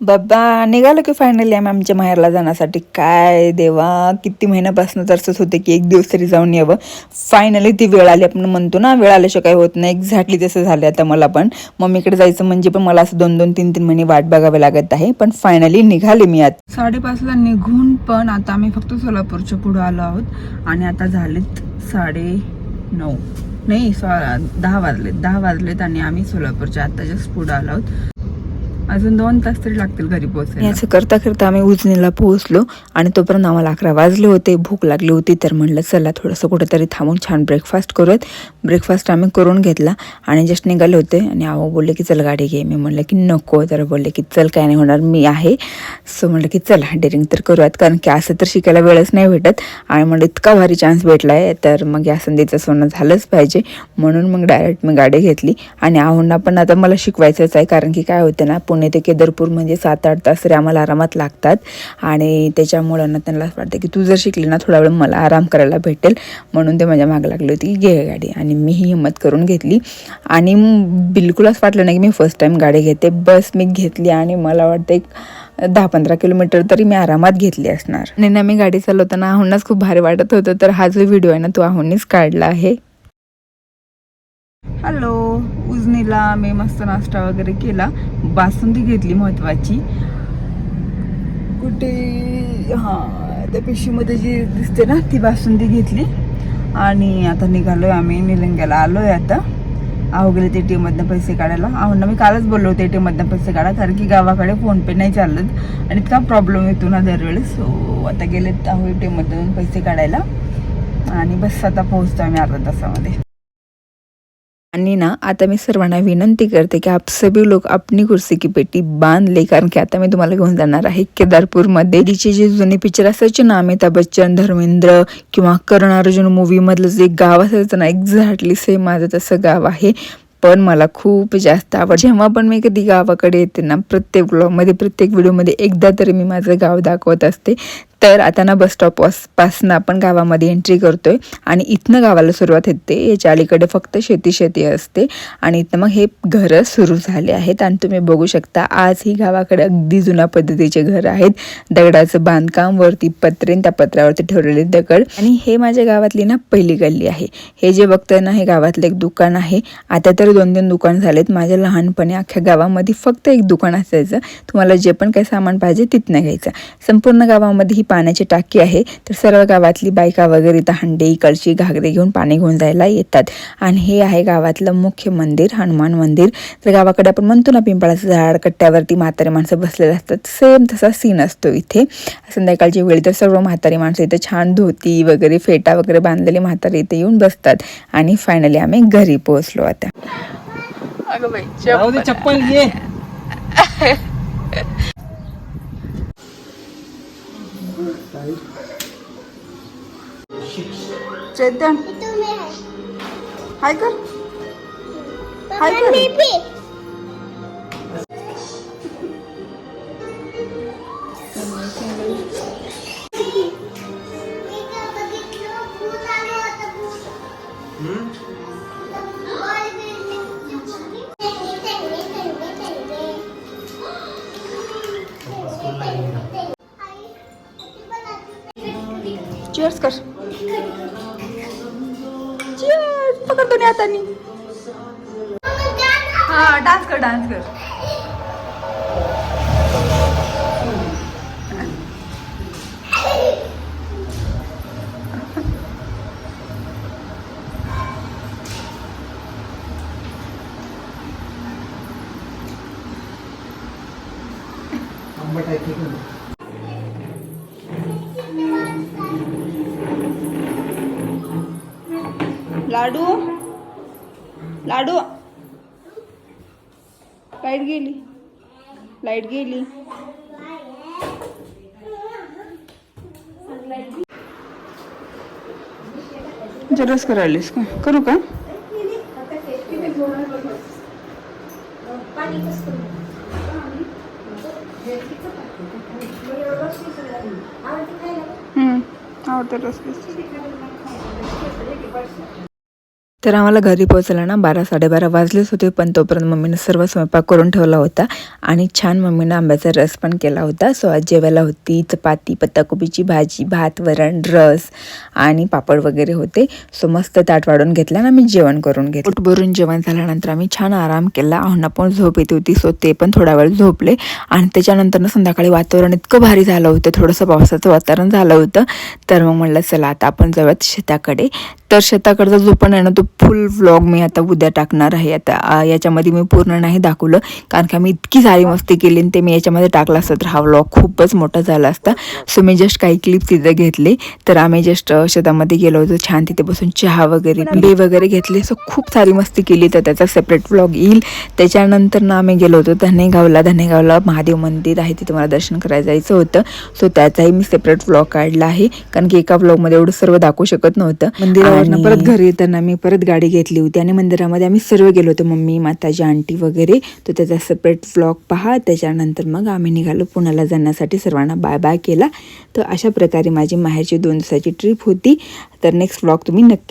बाबा निघालो की फायनली आम्ही आमच्या माहेरला जाण्यासाठी. काय देवा किती महिन्यापासून तसंच होते की एक दिवस तरी जाऊन यावं. फायनली ती वेळ आली आपण म्हणतो ना वेळ आल्याशिवाय काही होत नाही. एक्झॅक्टली तसं झालं आता मला पण. मम्मीकडे जायचं म्हणजे पण मला असं दोन दोन तीन तीन महिने वाट बघावी लागत आहे. पण फायनली निघाले मी आता. साडेपाचला निघून पण आता आम्ही फक्त सोलापूरच्या पुढे आलो आहोत. आणि आता झालेत साडे नऊ नाही सॉ दहा वाजलेत. दहा वाजलेत आणि आम्ही सोलापूरच्या आता जस्ट पुढे आलो आहोत. अजून दोन तास तरी लागतील घरी पोहोचायला. याचं करता करता आम्ही उजनीला पोहोचलो आणि तोपर्यंत आम्हाला अकरा वाजले होते भूक लागली होती तर म्हणलं चला थोडंसं कुठेतरी थांबून छान ब्रेकफास्ट करूयात. ब्रेकफास्ट आम्ही करून घेतला आणि जस्ट निघाले होते आणि आहो बोलले की चल गाडी घे. मी म्हणलं की नको. तर बोलले की चल काय नाही होणार मी आहे. सो म्हणलं की चला डेअरिंग तर करूयात कारण की असं तर शिकायला वेळच नाही भेटत. आणि म्हणलं इतका भारी चान्स भेटला आहे तर मग या संधीचं सोनं झालंच पाहिजे. म्हणून मग डायरेक्ट मी गाडी घेतली. आणि आहोंना पण आता मला शिकवायचंच आहे कारण की काय होतं ना पुणे ते केदारपूर म्हणजे सात आठ तास तरी आम्हाला आरामात लागतात. आणि त्याच्यामुळं ना त्यांना असं वाटतं की तू जर शिकली ना थोडा वेळ मला आराम करायला भेटेल. म्हणून ते माझ्या मागं लागली होती की घे गाडी आणि मी ही हिंमत करून घेतली. आणि बिलकुल असं वाटलं नाही की मी फर्स्ट टाईम गाडी घेते. बस मी घेतली आणि मला वाटतं एक दहा पंधरा किलोमीटर तरी मी आरामात घेतली असणार. आणि ना मी गाडी चालवताना आहुंनाच खूप भारी वाटत होतं. तर हा जो व्हिडिओ आहे ना तो आहुंनीच काढला आहे. हॅलो. उजनीला मी मस्त नाश्ता वगैरे केला. बासुंदी घेतली महत्वाची. कुठे हां त्या पिशीमध्ये जी दिसते ना ती बासुंदी घेतली. आणि आता निघालोय आम्ही निलंग्याला आलोय आता. आहो गेले ते टी मधनं पैसे काढायला. आहोंना मी कालच बोललो होते टी मधनं पैसे काढा कारण की गावाकडे फोन पे नाही चालत. आणि इतका प्रॉब्लेम येतो ना दरवेळेस. सो आता गेलेत आहो टी मधून पैसे काढायला. आणि बस आता पोहोचतो आम्ही अर्धा तासामध्ये. आणि ना आता मी सर्वांना विनंती करते की आप सभी लोक आपली कुर्सी की पेटी बांधले कारण की आता मी तुम्हाला घेऊन जाणार आहे केदारपूरमध्ये. तिचे जे जुने पिक्चर असायचे ना अमिताभ बच्चन धर्मेंद्र किंवा करण अर्जुन मूवीमधलं जे गाव असायचं ना एक्झॅक्टली सेम माझं तसं गाव आहे. पण मला खूप जास्त आवड. जेव्हा पण मी कधी गावाकडे येते ना प्रत्येक ब्लॉगमध्ये प्रत्येक व्हिडिओमध्ये एकदा तरी मी माझं गाव दाखवत असते. तर आता ना बस स्टॉप पासनं आपण गावामध्ये एंट्री करतोय आणि इथनं गावाला सुरुवात होते. याच्या अलीकडे फक्त शेती शेती असते आणि इथनं मग हे घरं सुरू झाले आहेत आणि तुम्ही बघू शकता आज ही गावाकडे अगदी जुन्या पद्धतीचे घर आहेत. दगडाचं बांधकाम वरती पत्रेन त्या पत्रावरती ठेवलेले दगड. आणि हे माझ्या गावातली ना पहिली गल्ली आहे. हे जे बघतोय ना हे गावातलं एक दुकान आहे. आता तर दोन तीन दुकान झालेत. माझ्या लहानपणी अख्ख्या गावामध्ये फक्त एक दुकान असायचं. तुम्हाला जे पण काही सामान पाहिजे तिथनं घ्यायचं. संपूर्ण गावामध्ये ही पाण्याची टाकी आहे तर सर्व गावातली बायका वगैरे इथं हंडे कळशी घागरे घेऊन पाणी घेऊन जायला येतात. आणि हे आहे गावातलं मुख्य मंदिर हनुमान मंदिर. तर गावाकडे आपण म्हणतो ना पिंपळाचं झाड कट्ट्यावरती म्हातारे माणसं बसलेले असतात. सेम तसा सीन असतो इथे. संध्याकाळची वेळी तर सर्व म्हातारी माणसं इथे छान धोती वगैरे फेटा वगैरे बांधलेली म्हातारे इथे येऊन बसतात. आणि फायनली आम्ही घरी पोहोचलो आता. चप्पल. चैतन। हाय कर। हाय कर। चेअर्स कर। चेअर्स पकड दोन्ही हातानी. हा डान्स कर डान्स कर. लाडू? लाडू? लाइट गेली. लाइट गेली. जरस करायलीस का? करू का? आवडते रस तर आम्हाला घरी पोहोचायला ना बारा साडेबारा वाजलेच होते पण तोपर्यंत मम्मीनं सर्व स्वयंपाक करून ठेवला होता आणि छान मम्मीनं आंब्याचा रस पण केला होता. सो आज जेवायला होती चपाती पत्ताकोबीची भाजी भात वरण रस आणि पापड वगैरे होते. सो मस्त ताट वाढून घेतला आणि आम्ही जेवण करून घेतलं. पोट भरून जेवण झाल्यानंतर आम्ही छान आराम केला. अहोंना पण झोप येत होती सो ते पण थोडा वेळ झोपले आणि त्याच्यानंतर ना संध्याकाळी वातावरण इतकं भारी झालं होतं थोडंसं पावसाचं वातावरण झालं होतं. तर मग म्हणलं चला आता आपण जाऊयात शेताकडे. तर शेताकडचा जो पण आहे ना तो फुल व्लॉग मी आता उद्या टाकणार आहे. आता याच्यामध्ये मी पूर्ण नाही दाखवलं कारण का मी इतकी सारी मस्ती केली आणि ते मी याच्यामध्ये टाकला असतं. तर हा व्लॉग खूपच मोठा झाला असता. सो मी जस्ट काही क्लिप तिथे घेतले. तर आम्ही जस्ट शेतामध्ये गेलो होतो छान तिथे बसून चहा वगैरे बे वगैरे घेतले. सो खूप सारी मस्ती केली. तर त्याचा सेपरेट व्लॉग येईल. त्याच्यानंतर ना आम्ही गेलो होतो धनेगावला. धनेगावला महादेव मंदिर आहे तिथे मला दर्शन करायला जायचं होतं. सो त्याचाही मी सेपरेट व्लॉग काढला आहे. कारण की एका व्लॉगमध्ये एवढं सर्व दाखवू शकत नव्हतं. मंदिरावरनं परत घरी येताना मी परत गाडी घेतली होती आणि मंदिरामध्ये आम्ही सर्व गेलो होतो. मम्मी माताजी आंटी वगैरे. तर त्याचा सेपरेट व्लॉग पहा. त्याच्यानंतर मग आम्ही निघालो पुण्याला जाण्यासाठी. सर्वांना बाय बाय केला. तर अशा प्रकारे माझी माहेरची दोन दिवसाची ट्रिप होती. तर नेक्स्ट व्लॉग तुम्ही नक्की